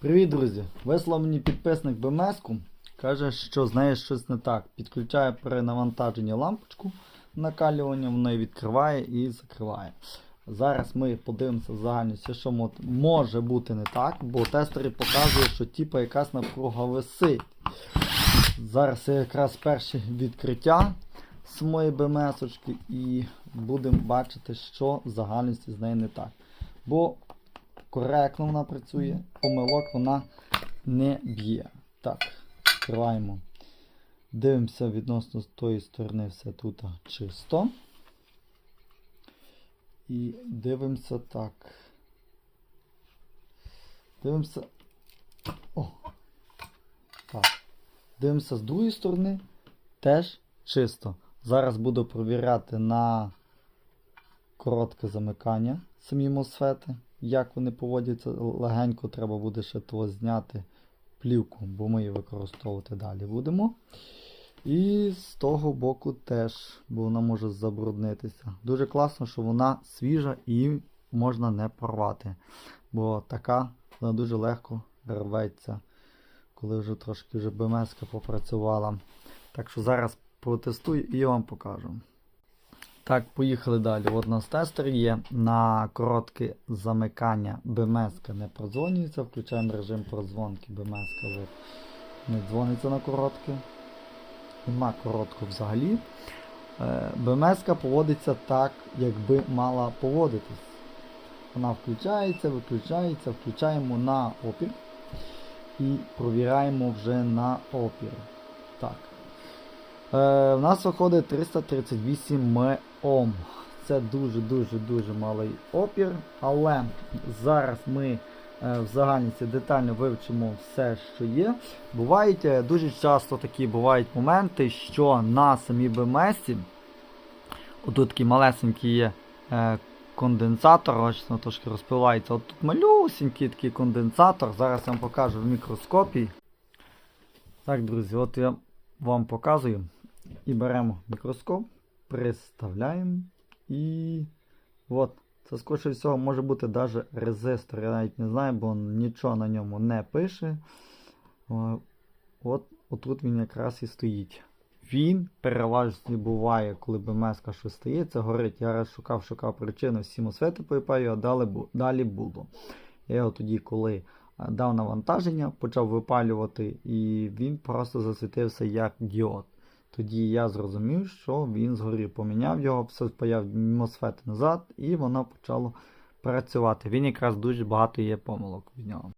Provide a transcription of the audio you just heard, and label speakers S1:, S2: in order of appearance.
S1: Привіт, друзі! Вислав мені підписник БМС-ку. Каже, що з нею щось не так. Підключає при навантаженні лампочку накалювання, воно її відкриває і закриває. Зараз ми подивимося в загальності, що може бути не так, бо тестери показують, що типа якась напруга висить. Зараз це якраз перші відкриття самої БМС-очки і будемо бачити, що в загальності з нею не так. Бо коректно вона працює, помилок вона не б'є. Так, відкриваємо. Дивимося відносно з тої сторони все тут чисто. І дивимося так. Дивимося. О! Так. Дивимося з другої сторони. Теж чисто. Зараз буду провіряти на коротке замикання самі мосфети. Як вони поводяться, легенько треба буде ще того зняти плівку, бо ми її використовувати далі будемо. І з того боку теж, бо вона може забруднитися. Дуже класно, що вона свіжа і можна не порвати. Бо така вона дуже легко рветься, коли вже трошки вже БМС попрацювала. Так що зараз протестую і я вам покажу. Так, поїхали далі. От у нас тестер є на коротке замикання БМС не продзвонюється. Включаємо режим продзвонки БМС не дзвониться на коротке. Нема коротко взагалі. БМС поводиться так, якби мала поводитись. Вона включається, виключається, включаємо на опір і провіряємо вже на опір. Так. Е, в нас виходить 338 Ом. Це дуже-дуже-дуже малий опір. Але зараз ми е, в загальності детально вивчимо все, що є. Бувають е, дуже часто такі бувають моменти, що на самій БМСі, отут такий малесенький є е, конденсатор, ось трошки розпивається. От тут малюсенький такий конденсатор. Зараз я вам покажу в мікроскопі. Так, друзі, от я вам показую. І беремо мікроскоп, приставляємо і от. Це скоріше всього може бути навіть резистор. Я навіть не знаю, бо нічого на ньому не пише. От отут він якраз і стоїть. Він переважно буває, коли БМС щось стається, горить. Я раз шукав, шукав причину, всі мосфети поїпаю, а далі, далі було. Я його тоді, коли дав навантаження, почав випалювати, і він просто засвітився як діод. Тоді я зрозумів, що він згорів. Поміняв його, все спаяв мосфети назад, і воно почало працювати. Він якраз дуже багато є помилок від нього.